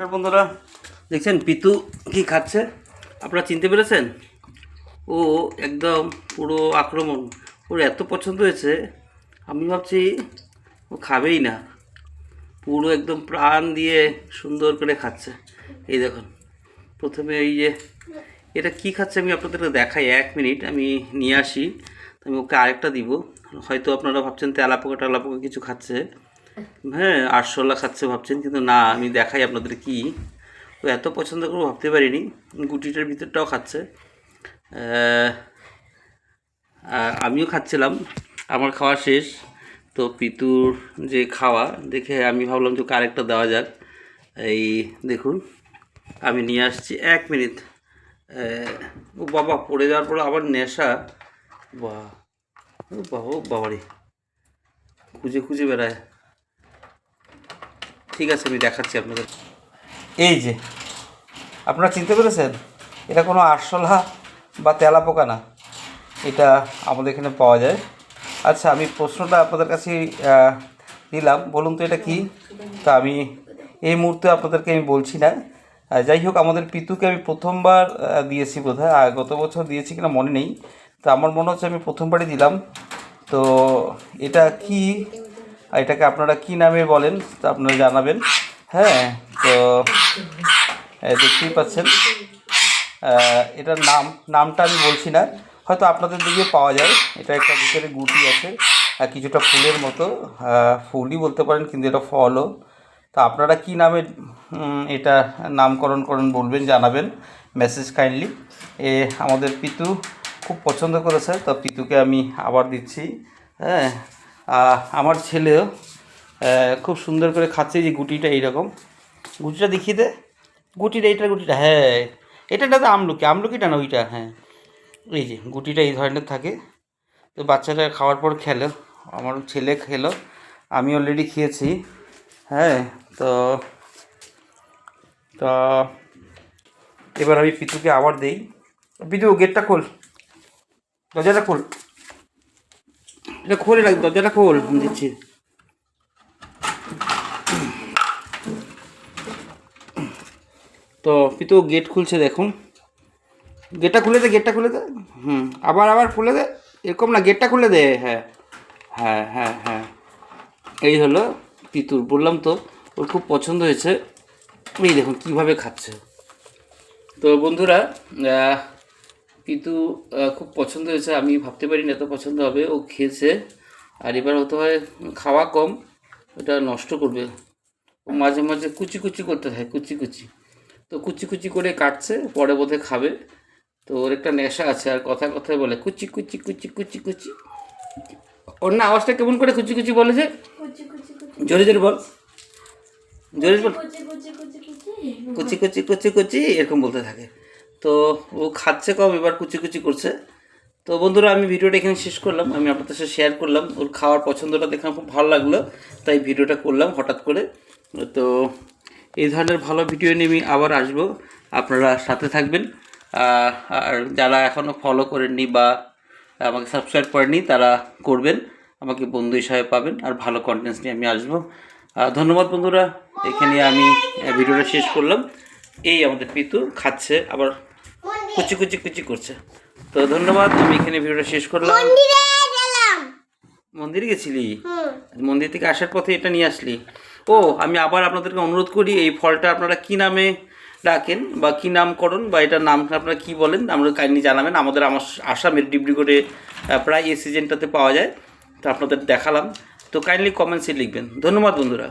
নমস্কার বন্ধুরা। দেখছেন, পিতু কি খাচ্ছে? আপনারা চিনতে পেরেছেন? ও একদম পুরো আক্রমণ। ওর এত পছন্দ হয়েছে, আমি ভাবছি ও খাবেই না। পুরো একদম প্রাণ দিয়ে সুন্দর করে খাচ্ছে। এই দেখুন, প্রথমে এই যে, এটা কি খাচ্ছে আমি আপনাদেরকে দেখাই, এক মিনিট আমি নিয়ে আসি। আমি ওকে আরেকটা দিব। হয়তো আপনারা ভাবছেন তেলাপোকা টেলাপোকা কিছু খাচ্ছে। হ্যাঁ আরশোলা খাচ্ছে ভাবছেন, কিন্তু না, আমি দেখাই আপনাদের কি। ও এত পছন্দ করে ভাবতে পারিনি। গুটিটার ভিতরটাও খাচ্ছে। আমিও খাচ্ছিলাম, আমার খাওয়া শেষ। তো পিতুর যে খাওয়া, দেখে আমি ভাবলাম যে ওকে আরেকটা দেওয়া যাক। এই দেখুন, আমি নিয়ে আসছি এক মিনিট। ও বাবা, পড়ে যাওয়ার পরে আবার নেশা। বা ও বাবা বাবারে। খুঁজে খুঁজে বেড়ায়। ঠিক আছে, আমি দেখাচ্ছি আপনাদের। এই যে, আপনারা চিনতে পেরেছেন? এটা কোনো আরশোলা বা তেলা পোকা না। এটা আমাদের এখানে পাওয়া যায়। আচ্ছা আমি প্রশ্নটা আপনাদের কাছে দিলাম। বলুন তো এটা কি? তা আমি এই মুহূর্তে আপনাদেরকে আমি বলছি না। যাই হোক, আমাদের পিতুকে আমি প্রথমবার দিয়েছি বোধ হয় গত বছর দিয়েছি কিনা মনে নেই। তো আমার মনে হচ্ছে আমি প্রথমবারই দিলাম। তো এটা কি? এটাকে আপনারা কি নামে বলেন, তা আপনারা জানাবেন। হ্যাঁ তো দেখতেই পাচ্ছেন। এটার নাম, নামটা আমি বলছি না। হয়তো আপনাদের দিকে পাওয়া যায়। এটা একটা ভিতরে গুটি আছে কিছুটা ফুলের মতো। ফুলই বলতে পারেন, কিন্তু এটা ফলও। তা আপনারা কি নামে এটা নামকরণ করেন বলবেন, জানাবেন। মেসেজ কাইন্ডলি এ, আমাদের পিতু খুব পছন্দ করেছে, তো পিতুকে আমি আবার দিচ্ছি। হ্যাঁ আমার ছেলেও খুব সুন্দর করে খাচ্ছে যে গুটিটা এইরকম। গুটিটা দেখিয়ে দে। গুটিটা এইটা গুটিটা হ্যাঁ। এটা তো আমলকি, আমলকিটা না ওইটা হ্যাঁ। এই যে গুটিটা এই ধরনের থাকে। তো বাচ্চাটা খাওয়ার পর খেলো। আমার ছেলে খেলো। আমি অলরেডি খেয়েছি হ্যাঁ। তো তো, এবার আমি পিতুকে আবার দেই। পিতু গেটটা খোল। দরজাটা খোল। এটা খোলে রাখ, দরজাটা খোল দিচ্ছি। তো পিতু গেট খুলছে দেখুন। গেটটা খুলে দে গেটটা খুলে দে। হুম, আবার আবার খুলে দে। এরকম না গেটটা খুলে দে হ্যাঁ। হ্যাঁ হ্যাঁ হ্যাঁ। এই হলো পিতুর, বললাম তো, ওর খুব পছন্দ হয়েছে। এই দেখুন, কীভাবে খাচ্ছে। তো বন্ধুরা কিন্তু খুব পছন্দ হয়েছে আমি ভাবতে পারি না এত পছন্দ হবে ও খেয়েছে আর এবার হতে হয় খাওয়া কম ওটা নষ্ট করবে ও মাঝে মাঝে কুচি কুচি করতে থাকে কুচি কুচি তো কুচি কুচি করে কাটছে পরে বোধে খাবে তো ওর একটা নেশা আছে আর কথা কথায় বলে কুচি কুচি কুচি কুচি কুচি ওর না আওয়াজটা কেমন করে কুচি কুচি বলে যে জোরে জোরে বল জোরে বল কুচি কুচি কুচি কুচি এরকম বলতে থাকে তো ও খাচ্ছে কম এবার কুচি কুচি করছে। তো বন্ধুরা, আমি ভিডিওটা এখানে শেষ করলাম। আমি আপনাদের সাথে শেয়ার করলাম। ওর খাওয়ার পছন্দটা দেখে খুব ভালো লাগল। তাই ভিডিওটা করলাম হঠাৎ করে। তো এই ধরনের ভালো ভিডিও নিয়ে আমি আবার আসব। আপনারা সাথে থাকবেন। আর যারা এখনও ফলো করেননি বা আমাকে সাবস্ক্রাইব করেননি, তারা করবেন। আমাকে বন্ধু হিসাবে পাবেন। আর ভালো কন্টেন্টস নিয়ে আমি আসব। ধন্যবাদ বন্ধুরা। এখানে আমি ভিডিওটা শেষ করলাম। এই আমাদের পিতু খাচ্ছে। আবার কুচি কুচি কুচি করছে। তো ধন্যবাদ আমি এখানে ভিডিওটা শেষ করলাম। মন্দিরে গেলাম। মন্দিরে গেছিলি? হুম। মন্দির থেকে আসার পথে এটা নিয়ে আসলি। ও আমি আবার আপনাদেরকে অনুরোধ করি এই ফলটা আপনারা কি নামে ডাকেন বা কি নামকরণ বা এটার নাম আপনারা কি বলেন আমরা কাইন্ডলি জানাবেন। আমাদের আমার আসামের ডিব্রুগড়ে প্রায় এই সিজনটাতে পাওয়া যায়। তো আপনাদের দেখালাম। তো কাইন্ডলি কমেন্টসে লিখবেন। ধন্যবাদ বন্ধুরা।